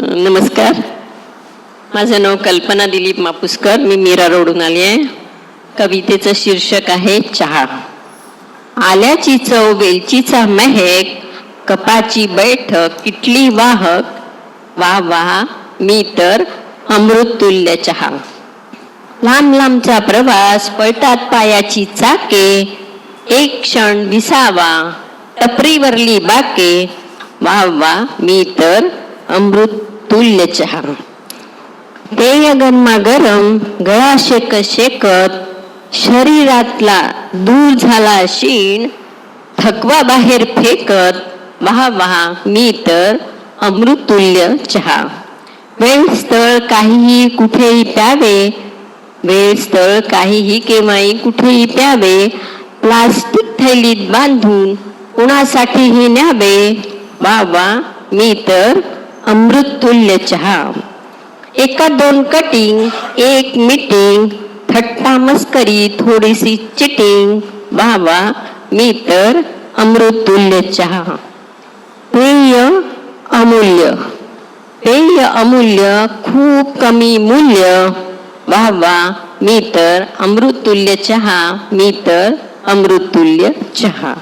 नमस्कार. माझं नाव कल्पना दिलीप मापुसकर मी मीरा रोडून आली आहे. कवितेचं शीर्षक आहे चहा. आल्याची चव वेलचीचा महक कपाची बैठक किटली वाहक वा वा मी तर अमृततुल्य चहा. लांब लांबचा प्रवास पळतात पायाची चाके एक क्षण विसावा टपरीवरली बाके वा वा मी तर अमृत तुल्य चहा. पेय गरमा गरम गळा शेक शेकत शरीरातला दूर झाला शीण थकवा बाहेर फेकत वाहा वाहा मी तर अमृतुल्य चहा. वेळ स्थळ काहीही कुठेही प्यावे. वेळ स्थळ काहीही केव्हाही कुठेही प्यावे. प्लास्टिक थैलीत बांधून कुणासाठीही न्यावे. वा वा मी तर अमृततुल्य चहा. एका दोन कटिंग एक मीटिंग थट्टा मस्करी थोडीशी चिटिंग. वा वा मी तर अमृततुल्य चहा. पेय अमूल्य. पेय अमूल्य खूप कमी मूल्य. वा वा मी तर अमृततुल्य चहा मी तर अमृततुल्य चहा.